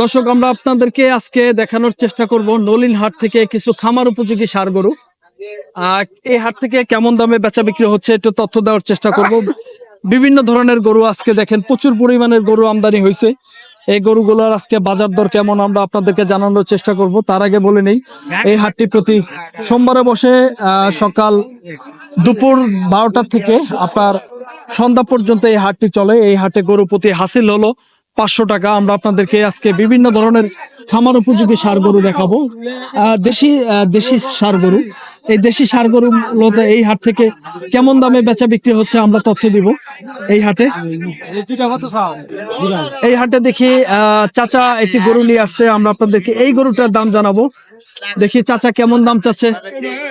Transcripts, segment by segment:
দর্শক, আমরা আপনাদেরকে আজকে দেখানোর চেষ্টা করব নলিন হাট থেকে কিছু খামার উপযোগী সার গরু। এই হাট থেকে কেমন দামে বেচা বিক্রি হচ্ছে একটু তথ্য দেওয়ার চেষ্টা করব। বিভিন্ন ধরনের গরু আজকে দেখেন, প্রচুর পরিমাণের গরু আমদানি হয়েছে। এই গরুগুলোর আজকে বাজার দর কেমন আমরা আপনাদেরকে জানানোর চেষ্টা করব। তার আগে বলে নেই, এই হাটটি প্রতি সোমবারে বসে সকাল দুপুর বারোটা থেকে আপনার সন্ধ্যা পর্যন্ত এই হাটটি চলে। এই হাটে গরু প্রতি হাসিল হলো। পাঁচশো টাকা আমরা আপনাদেরকে আজকে বিভিন্ন ধরনের খামার উপযোগী সার গরু দেখাবো। দেশি দেশি সার গরু। এই দেশি সার গরু মূলত এই হাট থেকে কেমন দামে বেচা বিক্রি হচ্ছে আমরা তথ্য দিব এই হাটে। এই হাটে দেখি চাচা একটি গরু নিয়ে আসছে, আমরা আপনাদেরকে এই গরুটার দাম জানাব। দেখি চাচা কেমন দাম চাচ্ছে?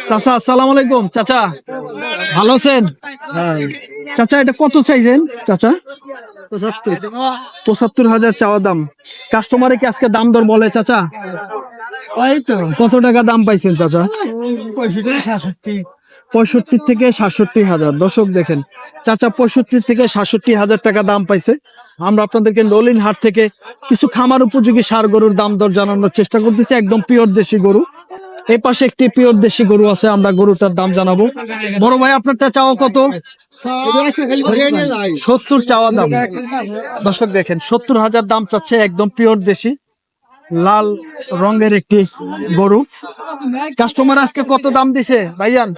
চাচা আসসালাম আলাইকুম চাচা। ভালো আছেন? চাচা এটা কত চাইছেন? চাচা? পঁচাত্তর। হাজার চাওয়া দাম। কাস্টমারে কি আজকে দাম দর বলে চাচা? ওই তো। কত টাকা দাম পাইছেন চাচা? পঁয়ষট্টি পঁয়ষট্টি থেকে সাতষট্টি হাজার। দর্শক দেখেন, চাচা পঁয়ষট্টি থেকে সাতষট্টি হাজার টাকা দাম পাইছে। আমরা আপনাদেরকে নলিন হাট থেকে কিছু খামার উপযোগী সার গরুর দাম দর জানানোর চেষ্টা করতেছি। একদম পিওর দেশি গরু। এই পাশে একটি পিওর দেশি গরু আছে, আমরা গরুটার দাম জানাব। বড় ভাই আপনারটা চাওয়া কত? সত্তর চাওয়া দাম। দর্শক দেখেন, সত্তর হাজার দাম চাচ্ছে একদম পিওর দেশি। লাল রঙের একটি গরু। কাস্টমার আজকে কত দাম দিছে ভাইজান?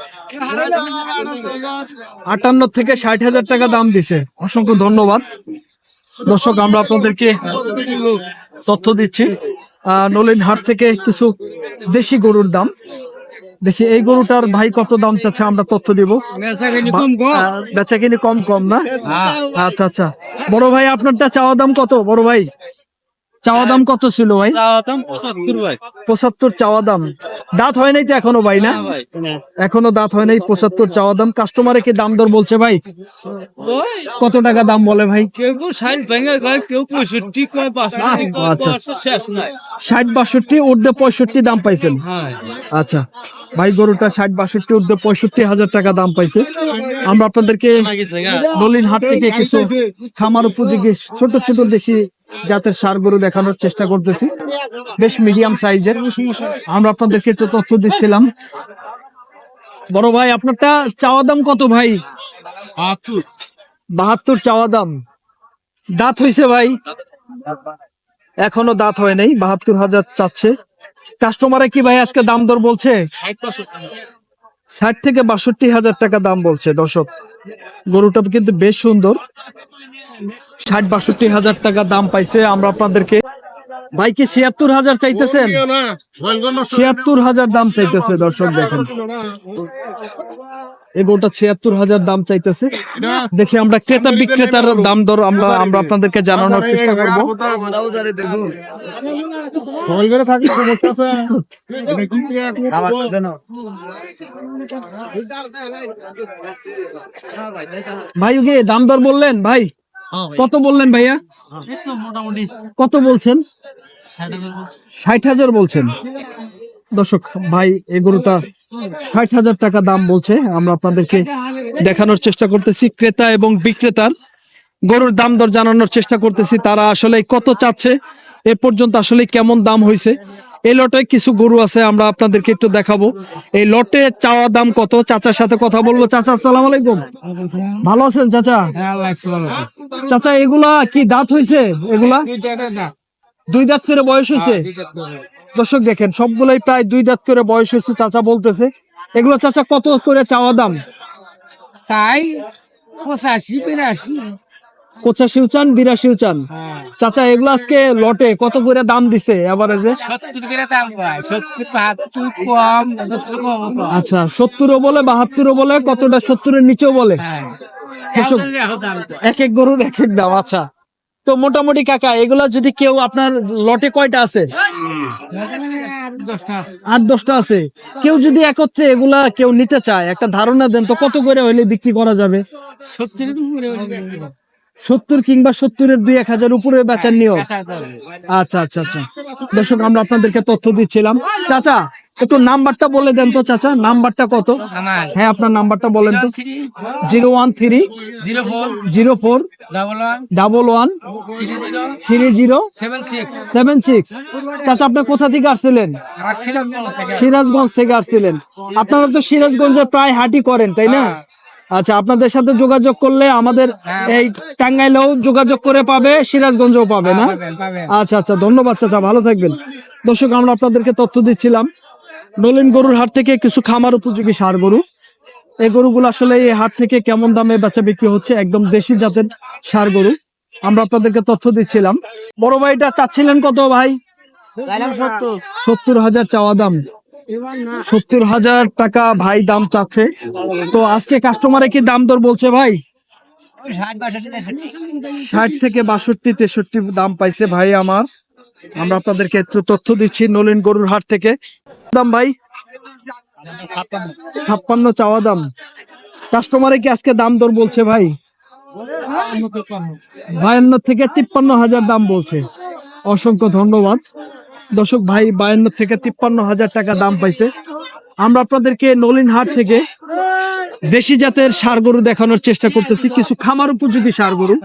আটান্ন থেকে ষাট হাজার টাকা দাম দিছে। অসংখ্য ধন্যবাদ। দর্শক আমরা আপনাদেরকে তথ্য দিচ্ছি। আহ, নলিন হাট থেকে কিছু দেশি গরুর দাম। দেখি এই গরুটার ভাই কত দাম চাচ্ছে আমরা তথ্য দিব। বেচা কিনি কম? কম না? আচ্ছা আচ্ছা। বড় ভাই আপনারটা চাওয়া দাম কত? বড় ভাই? চাওয়া দাম কত ছিল ভাই? পঁচাত্তর চাওয়া দাম। দাঁত হয় নাই তো এখনও ভাই না? এখনও দাঁত হয় নাই পঁচাত্তর চাওয়া দাম। কাস্টমারে কি দাম দর বলছে ভাই? কত টাকা দাম বলে ভাই? কেউ ষাট ভেঙে কয় কেউ পঁয়ষট্টি বাষট্টি আচ্ছা। নাই। ষাট বাষট্টি ঊর্ধ্বে পঁয়ষট্টি দাম পাইছেন? হ্যাঁ। আচ্ছা। ভাই গরুটা ষাট বাষট্টি ঊর্ধ্বে পঁয়ষট্টি হাজার টাকা দাম পাইছে। আমরা আপনাদেরকে দলিন হাট থেকে কিছু খামার উপযোগী ছোট ছোট দেশি জাতের সার গরু দেখানোর চেষ্টা করতেছি। বেশ মিডিয়াম সাইজের আমরা আপনাদেরকে একটু তথ্য দিচ্ছিলাম। বড় ভাই আপনারটা চাওয়া দাম কত ভাই? বাহাত্তর। চাওয়া দাম। দাঁত হইছে ভাই? এখনও দাঁত হয় নাই বাহাত্তর হাজার চাচ্ছে। কাস্টমারে কি ভাই আজকে দাম দর বলছে? ষাট থেকে বাষট্টি হাজার টাকা দাম বলছে দর্শক। গরুটা কিন্তু বেশ সুন্দর। ষাট বাষট্টি হাজার টাকা দাম পাইছে আমরা আপনাদেরকে। ভাই কি ছিয়াত্তর হাজার চাইতেছেন? ছিয়াত্তর হাজার দাম চাইতেছে দর্শক দেখেন। এই গরুটা ছিয়াত্তর হাজার দাম চাইতেছে। দেখি আমরা ক্রেতা বিক্রেতার দাম দর আমরা আমরা আপনাদেরকে জানানোর চেষ্টা করব। ভাই ওকে দাম দর বললেন ভাই। কত বললেন ভাইয়া? কত বলছেন? ষাট হাজার বলছেন। দর্শক ভাই এই গরুটা ষাট হাজার টাকা দাম বলছে। আমরা আপনাদেরকে দেখানোর চেষ্টা করতেছি। ক্রেতা এবং বিক্রেতার গরুর দাম দর জানানোর চেষ্টা করতেছি। তারা আসলে কত চাচ্ছে? এ পর্যন্ত আসলে কেমন দাম হয়েছে? এই লটে কিছু গরু আছে আমরা আপনাদেরকে একটু দেখাবো। এই লটে চাওয়া দাম কত? চাচার সাথে কথা বলব। চাচা আসসালাম আলাইকুম। ভালো আছেন চাচা? চাচা এগুলা কি দাঁত হয়েছে এগুলা? দুই দাঁত করে বয়স হয়েছে দর্শক দেখেন সবগুলাই প্রায় দুই দাঁত করে বয়স হয়েছে চাচা বলতেছে। এগুলো চাচা কত করে চাওয়া দাম? চাই পঁচাশি বিরাশি। পঁচাশি চান চান চাচা এগুলো আজকে লটে কত করে দাম দিছে এভারেজে বাহাত্তর আচ্ছা সত্তরও বলে বাহাত্তরও বলে কতটা সত্তরের নিচেও বলে? এক এক গরুর এক এক দাম আচ্ছা। তো মোটামুটি কাকা এগুলা যদি কেউ আপনার লটে কয়টা আছে? আট দশটা আছে। কেউ যদি একত্রে এগুলা কেউ নিতে চায় একটা ধারণা দেন তো কত করে হইলে বিক্রি করা যাবে। সত্তর কিংবা সত্তরের দুই এক হাজার উপরে বেচার নিয়ম। দেখা আচ্ছা আচ্ছা আচ্ছা। দর্শক আমরা আপনাদেরকে তথ্য দিচ্ছিলাম। চাচা একটু নাম্বারটা বলে দেন তো চাচা। নাম্বারটা কত? হ্যাঁ আপনার নাম্বারটা বলেন তো। Zero one three. Zero four. Zero four. Double one. Three zero. Seven six. চাচা আপনি কোথা থেকে আসছিলেন? সিরাজগঞ্জ থেকে। আসছিলেন। আপনারা তো সিরাজগঞ্জে প্রায় হাঁটি করেন তাই না? আচ্ছা আপনাদের সাথে যোগাযোগ করলে আমাদের এই টাঙ্গাইলেও যোগাযোগ করে পাবে সিরাজগঞ্জেও পাবে না? পাবেন পাবেন। আচ্ছা আচ্ছা ধন্যবাদ চাচা ভালো থাকবেন। দর্শক আমরা আপনাদেরকে তথ্য দিচ্ছিলাম। নলিন গরুর হাট থেকে কিছু খামার উপযোগী সার গরু। এই গরুগুলো আসলে এই হাট থেকে কেমন দামে বেচা বিক্রি হচ্ছে একদম দেশি জাতের সার গরু। আমরা আপনাদেরকে তথ্য দিচ্ছিলাম। বড় ভাইটা চাচ্ছিলেন কত ভাই? সত্তর হাজার চাওয়া দাম। সত্তর হাজার টাকা ভাই দাম চাচ্ছে। তো আজকে কাস্টমারে কি দাম দর বলছে ভাই? ষাট থেকে বাষট্টি, তেষট্টি দাম পাইছে ভাই আমার। আমরা আপনাদেরকে তথ্য দিচ্ছি নলিন গরুর হাট থেকে। দাম ভাই? ছাপ্পান্ন, চাওয়া দাম। কাস্টমারে কি আজকে দাম দর বলছে ভাই? বায়ান্ন থেকে তিপ্পান্ন হাজার দাম বলছে। অসংখ্য ধন্যবাদ। দর্শক ভাই, বায়ান্ন থেকে তিপ্পান্ন হাজার টাকা দাম পাইছে। আমরা আপনাদেরকে নলিন হাট থেকে দেশি জাতের সার গরু দেখানোর চেষ্টা করতেছি। কিছু খামার উপযোগী সার গরু।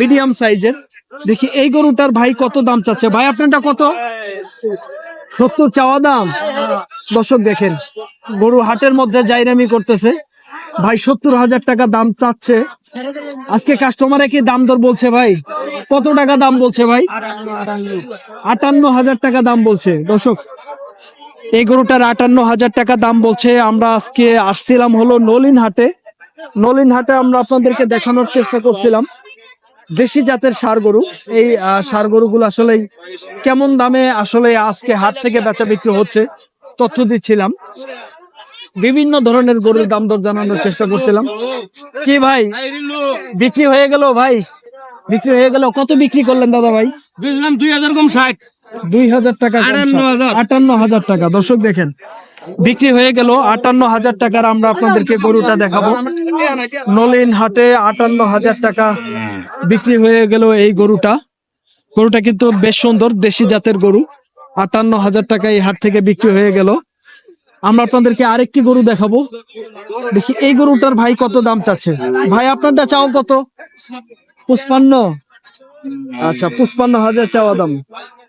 মিডিয়াম সাইজের দেখি, এই গরুটার ভাই কত দাম চাচ্ছে? ভাই, আপনারটা কত? সত্তর চাওয়া দাম? দর্শক দেখেন, গরু হাটের মধ্যে জাইরামি করতেছে। ভাই, সত্তর হাজার টাকা দাম চাচ্ছে। আজকে কাস্টমারে কি দাম দর বলছে ভাই? কত টাকা দাম বলছে ভাই? আটান্ন হাজার টাকা দাম বলছে। দর্শক, এই গরুটার আটান্ন হাজার টাকা দাম বলছে। আমরা আজকে আসছিলাম হলো নলিন হাটে নলিন হাটে আমরা আপনাদেরকে দেখানোর চেষ্টা করছিলাম। দেশি জাতের সার গরু। এই সার গরুগুলো আসলে কেমন দামে আসলে আজকে হাত থেকে বেচা বিক্রি হচ্ছে তথ্য দিচ্ছিলাম। বিভিন্ন ধরনের গরুর দাম দর জানানোর চেষ্টা করছিলাম। কি ভাই? বিক্রি হয়ে গেল ভাই? বিক্রি হয়ে গেল। কত বিক্রি করলেন দাদা ভাই? বুঝলাম দুই হাজার কম ষাট। দুই হাজার টাকা। আটান্ন হাজার টাকা। দর্শক দেখেন বিক্রি হয়ে গেল আটান্ন হাজার টাকার। আমরা আপনাদেরকে গরুটা দেখাবো। নলিন হাটে আটান্ন হাজার টাকা বিক্রি হয়ে গেল এই গরুটা। গরুটা কিন্তু বেশ সুন্দর, দেশি জাতের গরু। আটান্ন হাজার টাকা এই হাট থেকে বিক্রি হয়ে গেল। আমরা আপনাদেরকে আরেকটি গরু দেখাবো। দেখি, এই গরুটার ভাই কত দাম চাচ্ছে? ভাই, আপনারটা চাও কত? পুষ্পান্ন। আচ্ছা পুষ্পান্ন হাজার চাওয়া দাম।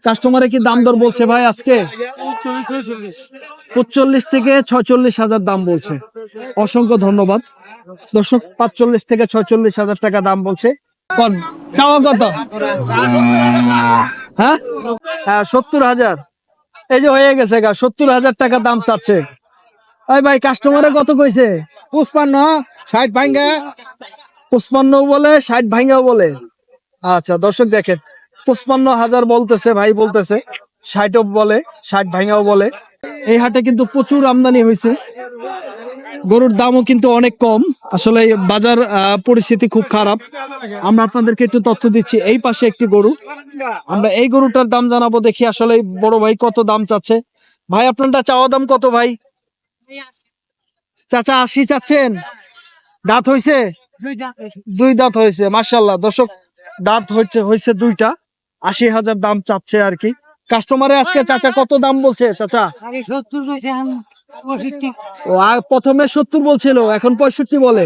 কাস্টমারে কি দাম দর বলছে ভাই আজকে? পঁচল্লিশ থেকে ছয়চল্লিশ হাজার দাম বলছে। অসংখ্য ধন্যবাদ। দর্শক পাঁচচল্লিশ থেকে ছয়চল্লিশ হাজার টাকা দাম বলছে। চাওয়া কত? হ্যাঁ? হ্যাঁ সত্তর হাজার। এই যে হয়ে গেছে গা সত্তর হাজার টাকা দাম চাচ্ছে। ভাই কাস্টমারে কত কইছে? পুষ্পান্ন ষাট ভাঙ্গা। পঁচপান্ন বলে ষাট ভাঙ্গাও বলে। আচ্ছা দর্শক দেখেন। পঁচপান্ন হাজার বলতেছে, ভাই বলতেছে। ষাটও বলে, ষাট ভাঙ্গাও বলে। এই হাটে কিন্তু প্রচুর আমদানি হয়েছে। গরুর দামও কিন্তু অনেক কম। আসলে বাজার পরিস্থিতি খুব খারাপ। আমরা আপনাদেরকে একটু তথ্য দিচ্ছি, এই পাশে একটি গরু। আমরা এই গরুটার দাম জানাব, দেখি আসলে বড় ভাই কত দাম চাচ্ছে। ভাই, আপনারটা চাওয়া দাম কত, ভাই? চাচা, আশি চাচ্ছেন? দাঁত হইছে? দুই দাঁত হয়েছে মার্শাল্লাহ দর্শক, দাঁত হচ্ছে হয়েছে দুইটা। আশি হাজার দাম চাচ্ছে আর কি। কাস্টমারে আজকে চাচা কত দাম বলছে চাচা? সত্তর ও আর প্রথমে সত্তর বলছিল এখন পঁয়ষট্টি বলে।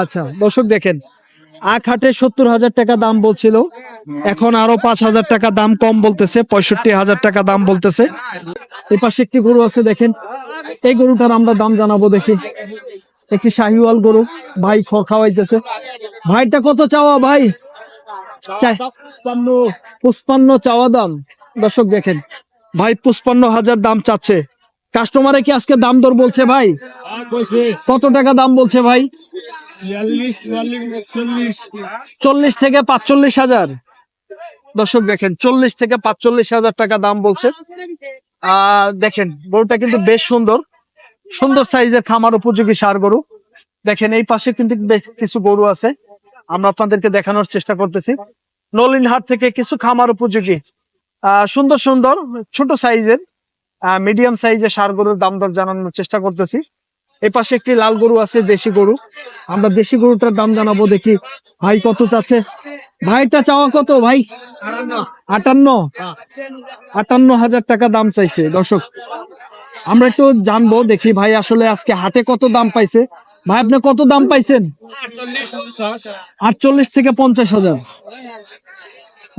আচ্ছা দর্শক দেখেন আখ হাটে সত্তর হাজার টাকা দাম বলছিল এখন আরও পাঁচ হাজার টাকা দাম কম বলতেছে পঁয়ষট্টি হাজার টাকা দাম বলতেছে। এই পাশে একটি গরু আছে দেখেন এই গরুটার আমরা দাম জানাব দেখি। একটি শাহিওয়াল গরু ভাই খ খাওয়াইতেছে। ভাইটা কত চাওয়া ভাই? পুষ্পান্ন চাওয়া দাম। দর্শক দেখেন, ভাই পুষ্পান্ন হাজার দাম চাচ্ছে। কাস্টমারে কি আজকে দাম দর বলছে ভাই? কত টাকা দাম বলছে ভাই? চল্লিশ থেকে পাঁচচল্লিশ হাজার। দর্শক দেখেন, চল্লিশ থেকে পাঁচচল্লিশ হাজার টাকা দাম বলছে। আহ দেখেন, গরুটা কিন্তু বেশ সুন্দর। সুন্দর সাইজের খামার উপযোগী সার গরু। দেখেন, এই পাশে কিন্তু বেশ কিছু গরু আছে। আমরা আপনাদেরকে দেখানোর চেষ্টা করতেছি। নলিন হাট থেকে কিছু খামার উপযোগী সুন্দর সুন্দর, ছোট সাইজের মিডিয়াম সাইজের সার গরুর দাম দর জানানোর চেষ্টা করতেছি। এই পাশে একটি লাল গরু আছে, দেশি গরু। আমরা দেশি গরুটার দাম জানাব, দেখি ভাই কত চাচ্ছে। ভাইটা চাওয়া কত ভাই? আটান্ন। আটান্ন হাজার টাকা দাম চাইছে, দর্শক। আমরা একটু জানব, দেখি ভাই আসলে আজকে হাটে কত দাম পাইছে। ভাই, আপনি কত দাম পাইছেন? আটচল্লিশ থেকে পঞ্চাশ হাজার।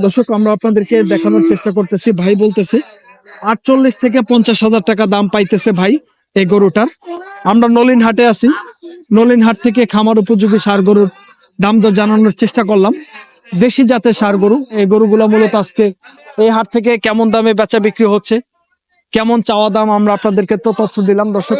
দর্শক, আমরা আপনাদেরকে দেখানোর চেষ্টা করতেছি। ভাই বলতেছে, আটচল্লিশ থেকে পঞ্চাশ হাজার টাকা দাম পাইতেছে ভাই এই গরুটার। আমরা নলিন হাটে আছি। নলিন হাট থেকে খামার উপযোগী সার গরুর দাম দর জানানোর চেষ্টা করলাম। দেশি জাতের সার গরু, এই গরুগুলো মূলত আজকে এই হাট থেকে কেমন দামে বেচা বিক্রি হচ্ছে, কেমন চাওয়া দাম আমরা আপনাদেরকে তো তথ্য দিলাম। দর্শক